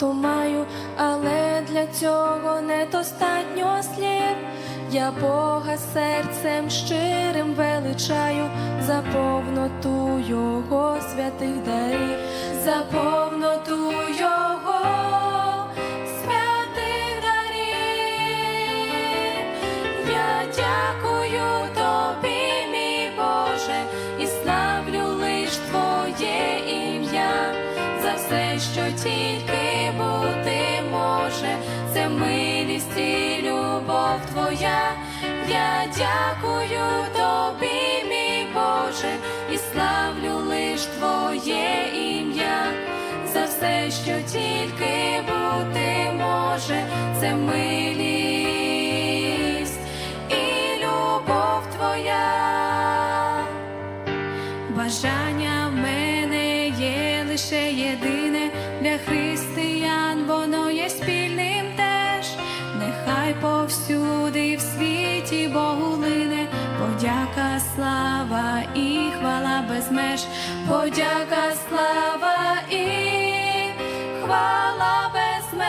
Багато маю, але для цього недостатньо слів. Я Бога серцем щирим величаю за повноту Його святих дарів, за повноту Його святих дарів. Я дякую тобі, мій Боже, і славлю лиш Твоє ім'я за все, що тільки бути може, це милість і любов Твоя. Я дякую тобі, мій Боже, і славлю лиш Твоє ім'я за все, що тільки бути може, це милість і любов Твоя. Бажання в мене є лише єдине для християн, Нехай повсюди в світі Богу лине, подяка, слава і хвала без меж, подяка, слава і хвала без меж.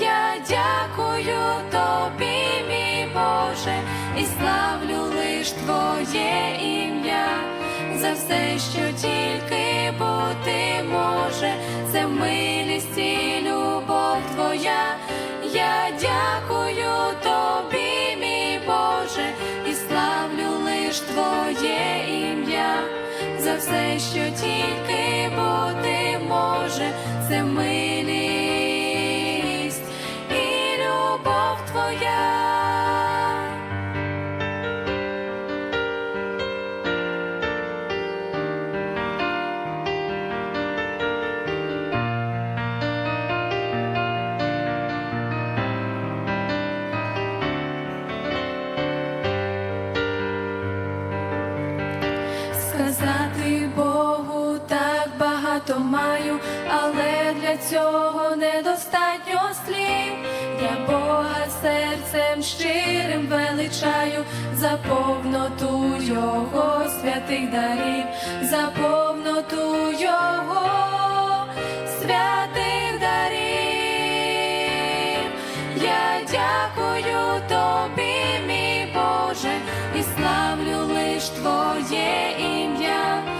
Я дякую тобі, мій Боже, і славлю лиш Твоє ім'я. За все, що тільки бути може, лиш Твоє ім'я. За все, що тільки бути може, це милість багато маю, але для цього недостатньо слів. Я Бога серцем щирим величаю за повноту Його святих дарів, за повноту Його святих дарів. Я дякую тобі, мій Боже, і славлю лиш Твоє ім'я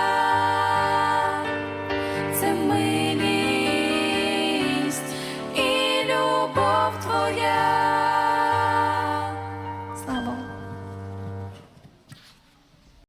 yeah.